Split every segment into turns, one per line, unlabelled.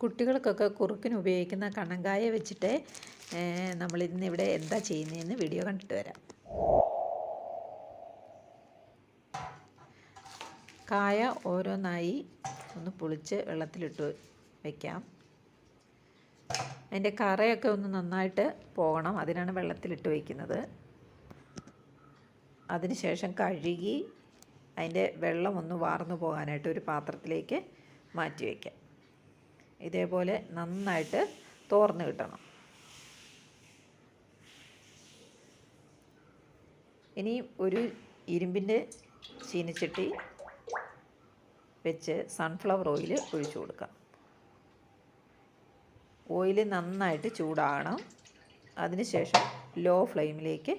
കുട്ടികൾക്കൊക്കെ കുറുക്കിന് ഉപയോഗിക്കുന്ന കണങ്കായ വെച്ചിട്ട് നമ്മൾ ഇന്ന് ഇവിടെ എന്താ ചെയ്യുന്നതെന്ന് വീഡിയോ കണ്ടിട്ട് വരാം. കായ ഓരോന്നായി ഒന്ന് പൊളിച്ച് വെള്ളത്തിലിട്ട് വയ്ക്കാം അതിന്റെ കറയൊക്കെ ഒന്ന് നന്നായിട്ട് പോകണം. അതിനാണ് വെള്ളത്തിലിട്ട് വയ്ക്കുന്നത്. അതിനുശേഷം കഴുകി അതിന്റെ വെള്ളം ഒന്ന് വാർന്നു പോകാനായിട്ട് ഒരു പാത്രത്തിലേക്ക് മാറ്റി വയ്ക്കാം. ഇതേപോലെ നന്നായിട്ട് തോർന്ന് കിട്ടണം. ഇനി ഒരു ഇരുമ്പിന്റെ ചീനച്ചട്ടി വെച്ച് സൺഫ്ലവർ ഓയിൽ ഒഴിച്ചു കൊടുക്കാം. ഓയിൽ നന്നായിട്ട് ചൂടാകണം അതിനുശേഷം ലോ ഫ്ലെയിമിലേക്ക്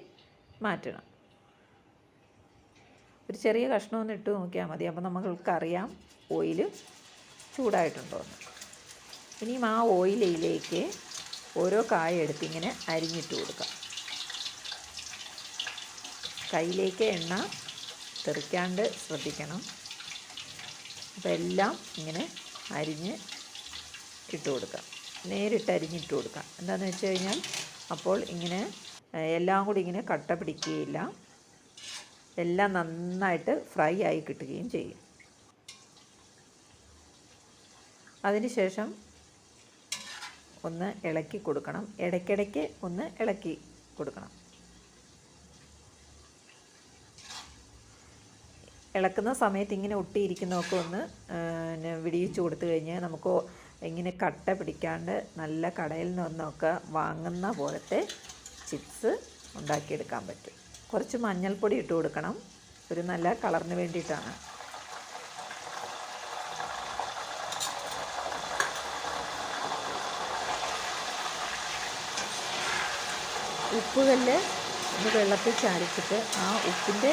മാറ്റണം. ഒരു ചെറിയ കഷ്ണം ഒന്ന് ഇട്ട് നോക്കിയാൽ മതി. അപ്പോൾ നമ്മൾക്കറിയാം ഓയിൽ ചൂടായിട്ടുണ്ടോ എന്ന് ഇനിയും ആ ഓയിലയിലേക്ക് ഓരോ കായ എടുത്ത് ഇങ്ങനെ അരിഞ്ഞിട്ട് കൊടുക്കാം. കയ്യിലേക്ക് എണ്ണ തെറിക്കാണ്ട് ശ്രദ്ധിക്കണം. അപ്പോൾ എല്ലാം ഇങ്ങനെ അരിഞ്ഞ് ഇട്ട് കൊടുക്കാം. നേരിട്ട് അരിഞ്ഞിട്ട് കൊടുക്കാം. എന്താണെന്ന് വെച്ച് കഴിഞ്ഞാൽ അപ്പോൾ ഇങ്ങനെ എല്ലാം കൂടി ഇങ്ങനെ കട്ട പിടിക്കുകയില്ല. എല്ലാം നന്നായിട്ട് ഫ്രൈ ആയി കിട്ടുകയും ചെയ്യും. അതിനുശേഷം ഒന്ന് ഇളക്കി കൊടുക്കണം. ഇടയ്ക്കിടയ്ക്ക് ഒന്ന് ഇളക്കി കൊടുക്കണം. ഇളക്കുന്ന സമയത്ത് ഇങ്ങനെ ഒട്ടിയിരിക്കുന്നതൊക്കെ ഒന്ന് വിടിയിച്ചു കൊടുത്തു കഴിഞ്ഞാൽ നമുക്ക് ഇങ്ങനെ കട്ട പിടിക്കാണ്ട് നല്ല കടയിൽ നിന്നൊക്കെ വാങ്ങുന്ന പോലത്തെ ചിപ്സ് ഉണ്ടാക്കിയെടുക്കാൻ പറ്റും. കുറച്ച് മഞ്ഞൾപ്പൊടി ഇട്ട് കൊടുക്കണം. ഒരു നല്ല കളറിന് വേണ്ടിയിട്ടാണ്. ഉപ്പുകല്ല് ഒന്ന് വെള്ളത്തിൽ ചാടിച്ചിട്ട് ആ ഉപ്പിന്റെ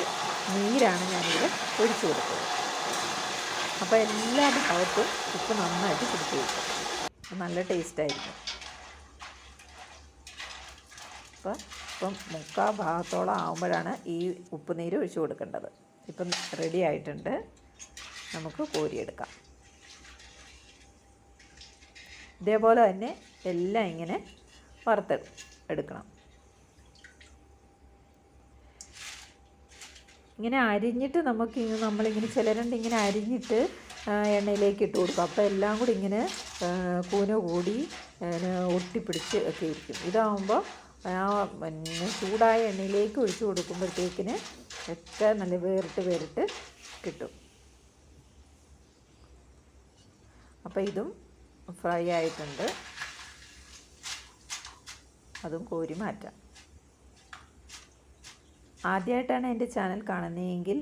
നീരാണ് ഞാനിവിടെ ഒഴിച്ചു കൊടുത്തത്. അപ്പോൾ എല്ലാ ഭാഗത്തും ഉപ്പ് നന്നായിട്ട് പിടിച്ച് കൊടുക്കും നല്ല ടേസ്റ്റായിരിക്കും. അപ്പോൾ ഇപ്പം മുക്കാ ഭാഗത്തോളം ആകുമ്പോഴാണ് ഈ ഉപ്പ് നീര് ഒഴിച്ചു കൊടുക്കേണ്ടത്. ഇപ്പം റെഡി ആയിട്ടുണ്ട്. നമുക്ക് കോരിയെടുക്കാം. ഇതേപോലെ തന്നെ എല്ലാം ഇങ്ങനെ വറുത്ത് എടുക്കണം. ഇങ്ങനെ അരിഞ്ഞിട്ട് നമുക്ക് നമ്മളിങ്ങനെ ചിലരുണ്ട് ഇങ്ങനെ അരിഞ്ഞിട്ട് എണ്ണയിലേക്ക് ഇട്ട് കൊടുക്കും. അപ്പോൾ എല്ലാം കൂടി ഇങ്ങനെ കൂന കൂടി ഒട്ടിപ്പിടിച്ച് ഒക്കെ ഇരിക്കും. ഇതാവുമ്പോൾ ആ പിന്നെ ചൂടായ എണ്ണയിലേക്ക് ഒഴിച്ചു കൊടുക്കുമ്പോഴത്തേക്കിന് ഒക്കെ നല്ല വേറിട്ട് വേറിട്ട് കിട്ടും. അപ്പോൾ ഇതും ഫ്രൈ ആയിട്ടുണ്ട്. അതും കോരി മാറ്റാം. ആദ്യമായിട്ടാണ് എന്റെ ചാനൽ കാണുന്നതെങ്കിൽ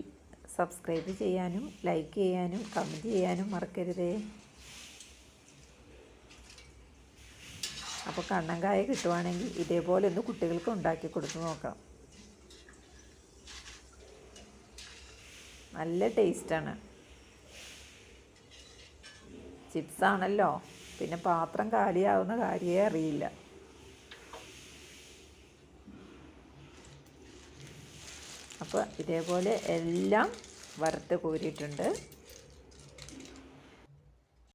സബ്സ്ക്രൈബ് ചെയ്യാനും ലൈക്ക് ചെയ്യാനും കമന്റ് ചെയ്യാനും മറക്കരുതേ. അപ്പോൾ കണ്ണങ്കായ കിട്ടുവാണെങ്കിൽ ഇതേപോലെ ഒന്ന് കുട്ടികൾക്ക് ഉണ്ടാക്കി കൊടുത്ത് നോക്കാം. നല്ല ടേസ്റ്റാണ്. ചിപ്സാണല്ലോ. പിന്നെ പാത്രം കാലിയാവുന്ന കാര്യമേ അറിയില്ല. അപ്പോൾ ഇതേപോലെ എല്ലാം വറുത്ത് കോരിയിട്ടുണ്ട്.